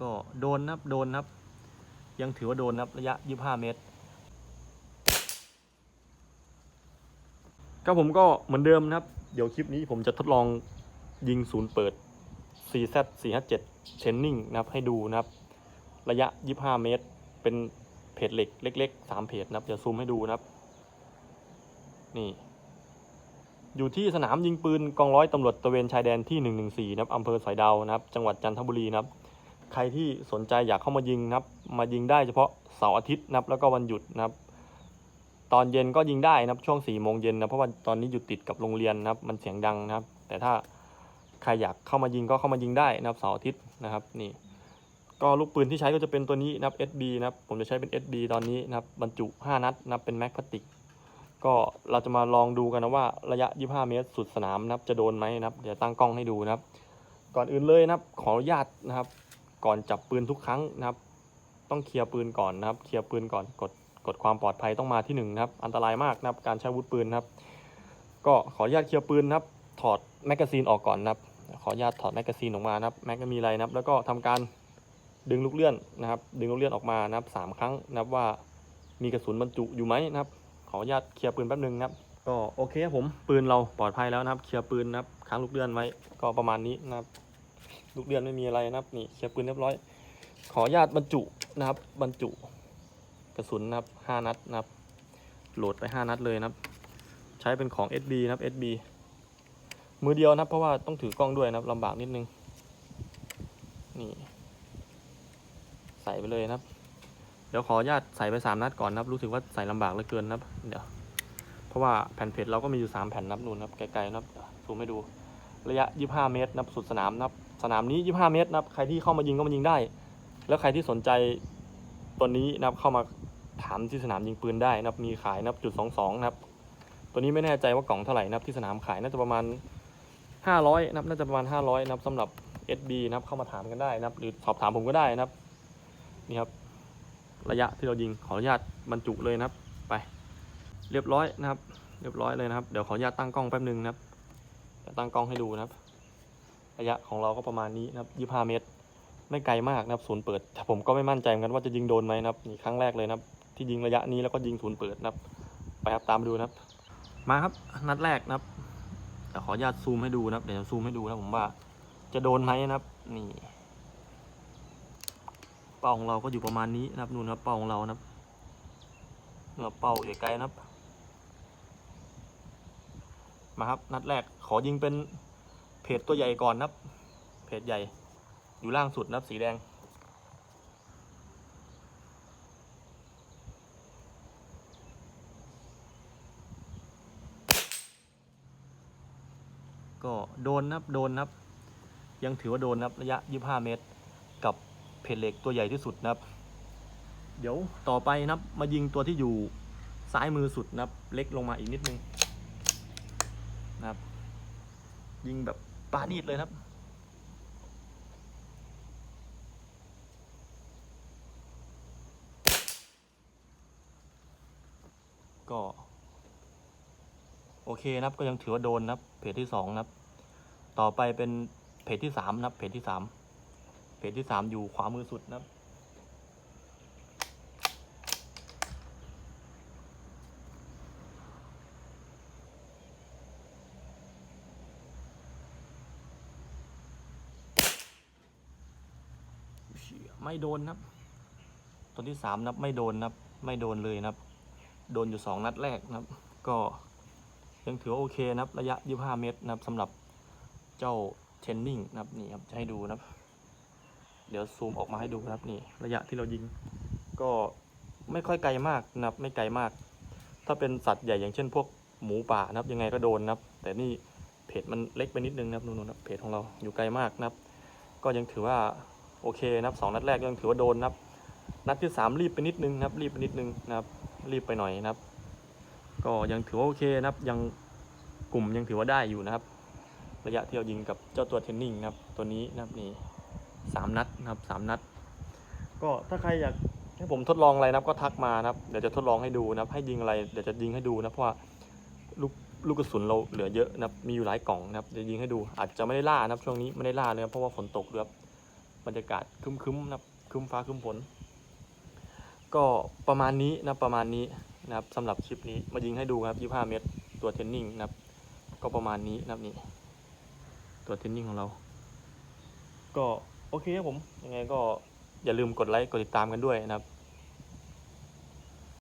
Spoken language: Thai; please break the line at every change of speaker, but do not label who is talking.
ก็โดนนับโดนนับ ยังถือว่าโดนนับระยะ 25 เมตรก็ผมก็เหมือนเดิมนะครับ เดี๋ยวคลิปนี้ผมจะทดลองยิงศูนย์เปิด 4Z 457 Training นะครับให้ดูนะครับ ระยะ 25 เมตร เป็นเพจเหล็กเล็กๆ 3 เพจนะครับเดี๋ยวซูมให้ดูนะครับ นี่ อยู่ที่สนามยิงปืนกองร้อยตำรวจตะเวนชายแดนที่ 114 นะครับอำเภอสอยดาวนะครับ จังหวัดจันทบุรีนะครับ ใครที่สนใจอยากเข้ามายิงนะครับ มายิงได้เฉพาะเสาร์อาทิตย์นะครับ แล้วก็วันหยุดนะครับ ตอนเย็นก็ยิงได้นะครับ ช่วง4ี่โมงเย็นนะเพราะว่าตอนนี้อยู่ติดกับโรงเรียนนะครับ มันเสียงดังนะครับ แต่ถ้าใครอยากเข้ามายิงก็เข้ามายิงได้นะครับเสาร์อาทิตย์นะครับนี่ ก็ลูกปืนที่ใช้ก็จะเป็นตัวนี้นะครับ SB นะครับ ผมจะใช้เป็น SB ตอนนี้นะครับ บรรจุ 5 นัดนะครับเป็นแม็กพลาสติกก็เราจะมาลองดูกันนะว่าระยะ 25 เมตร สุดสนามนะครับ จะโดนไหมนะครับ เดี๋ยวตั้งกล้องให้ดูนะครับ ก่อนอื่นเลยนะครับ ขออนุญาตนะครับ ก่อนจับปืนทุกครั้งนะครับ ต้องเคลียร์ปืนก่อนนะครับ เคลียร์ปืนก่อนกดกดความปลอดภัยต้องมาที่หนึ่งนะครับ อันตรายมากนะครับ การใช้อาวุธปืนนะครับ ก็ขออนุญาตเคลียร์ปืนนะครับ ถอดแมกกาซีนออกก่อนนะครับ ขออนุญาตถอดแมกกาซีนออกมานะครับ แม็กก็มีอะไรนะครับ แล้วก็ทำการดึงลูกเลื่อนนะครับ ดึงลูกเลื่อนออกมานะครับสามครั้งนะครับว่ามีกระสุนบรรจุอยู่ไหมนะครับ ขออนุญาตเคลียร์ปืนแป๊บนึงนะครับ ก็โอเคครับผม ปืนเราปลอดภัยแล้วนะครับ เคลียร์ปืนนะครับ ค้างลูกเลื่อนไว้ ก็ประมาณนี้นะครับ ลูกเลื่อนไม่มีอะไรนะครับนี่เคลียร์ปืนเรียบร้อย ขออนุญาตบรรจุนะครับ บรรจุกระสุนนะครับห้านัดนะครับ โหลดไปห้านัดเลยนะครับ ใช้เป็นของ SB นะครับ SB มือเดียวนะครับ เพราะว่าต้องถือกล้องด้วยนะครับลำบากนิดนึงนี่ใส่ไปเลยนะครับ เดี๋ยวขออนุญาตใส่ไปสามนัดก่อนนะครับ รู้สึกว่าใส่ลำบากเหลือเกินนะครับ เดี๋ยวเพราะว่าแผ่นเพจเราก็มีอยู่สามแผ่นนับนูนนะครับไกลๆนะครับเดี๋ยวซูมให้ดูระยะ 25 เมตรนะครับสุดสนามนะครับ สนามนี้ 25 เมตรนะครับ ใครที่เข้ามายิงก็มายิงได้ แล้วใครที่สนใจตัวนี้นะครับเข้ามาถามที่สนามยิงปืนได้นะครับ มีขายนะครับจุด 22 นะครับ ตัวนี้ไม่แน่ใจว่ากล่องเท่าไหร่นะครับที่สนามขายน่าจะประมาณ 500นะครับน่าจะประมาณ 500นะครับสำหรับ SB นะครับเข้ามาถามกันได้นะครับ หรือสอบถามผมก็ได้นะครับนี่ครับระยะที่เรายิงขออนุญาตบรรจุเลยนะครับ ไป เรียบร้อยนะครับ เรียบร้อยเลยนะครับ เดี๋ยวขออนุญาตตั้งกล้องแป๊บนึงนะครับเดี๋ยวตั้งกล้องให้ดูนะครับ ระยะของเราก็ประมาณนี้นะครับ25เมตร ไม่ไกลมากนะครับศูนย์เปิดแต่ผมก็ไม่มั่นใจเหมือนกันว่าจะยิงโดนไหมนะครับนี่ครั้งแรกเลยนะครับ ที่ยิงระยะนี้แล้วก็ยิงศูนย์เปิดนะครับ ไปครับตามดูนะครับ มาครับนัดแรกนะครับแต่ขออนุญาตซูมให้ดูนะครับเดี๋ยวซูมให้ดูนะผมว่า จะโดนไหมนะครับ นี่ เป้าของเราก็อยู่ประมาณนี้นะครับนู่นครับเป้าของเรานะครับเราเป้าอยู่ไกลนะครับ มาครับ นัดแรกขอยิงเป็น เพจตัวใหญ่ก่อนนะครับ เพจใหญ่ อยู่ล่างสุดนะครับสีแดง ก็โดนนะครับ โดนนะครับ ยังถือว่าโดนนะครับ ระยะ 25 เมตร กับเพจเหล็กตัวใหญ่ที่สุดนะครับ เดี๋ยวต่อไปนะครับ มายิงตัวที่อยู่ซ้ายมือสุดนะครับ เล็กลงมาอีกนิดนึงนะครับ ยิงแบบ ปานีดเลยครับ ก็ โอเคนะครับก็ยังถือว่าโดนนะครับ เพจที่สองนะครับ ต่อไปเป็นเพจที่สามนะครับ เพจที่สามเพจที่สามอยู่ขวามือสุดนะครับ เชี่ย ไม่โดนครับตัวที่สามนับไม่โดนนะครับ ไม่โดนเลยนะครับ โดนอยู่สองนัดแรกนะครับ ก็ยังถือว่าโอเคนะครับ ระยะ25เมตรนะครับสำหรับเจ้าเทนนิ่งนะครับนี่ครับจะให้ดูนะครับ เดี๋ยวซูมออกมาให้ดูครับนี่ระยะที่เรายิง ก็ไม่ค่อยไกลมากนะครับ ไม่ไกลมาก ถ้าเป็นสัตว์ใหญ่อย่างเช่น พวกหมูป่านะครับ ยังไงก็โดนนะครับ แต่นี่เพจมันเล็กไปนิดนึงนะครับนู่นๆนะครับเพจของเราอยู่ไกลมากนะครับ ก็ยังถือว่า โอเคนะครับสองนัดแรกยังถือว่าโดนนะครับ นัดที่สามรีบไปนิดนึงนะครับ รีบไปนิดนึงนะครับ รีบไปหน่อยนะครับ ก็ยังถือว่าโอเคนะครับ ยังกลุ่มยังถือว่าได้อยู่นะครับ ระยะที่เรายิงกับเจ้าตัวเทนนิงนะครับ ตัวนี้นะครับนี่สามนัดนะครับสามนัด ก็ถ้าใครอยากให้ผมทดลองอะไรนะครับก็ทักมานะครับ เดี๋ยวจะทดลองให้ดูนะครับ ให้ยิงอะไรเดี๋ยวจะยิงให้ดูนะเพราะว่าลูกลูกกระสุนเราเหลือเยอะนะครับ มีอยู่หลายกล่องนะครับเดี๋ยวยิงให้ดู อาจจะไม่ได้ล่านะครับ ช่วงนี้ไม่ได้ล่าเลยครับเพราะว่าฝนตกด้วยครั บรรยากาศครึ้มๆนะครับคึ้มฟ้าคึ้มฝนก็ประมาณนี้นะประมาณนี้นะครับสำหรับคลิปนี้มายิงให้ดูครับ 25 เมตร ตัวเทนนิ่งนะครับ ก็ประมาณนี้นะครับนี่ตัวเทนนิ่งของเรา ก็โอเคครับผมยังไงก็อย่าลืมกดไลค์กดติดตามกันด้วยนะครับ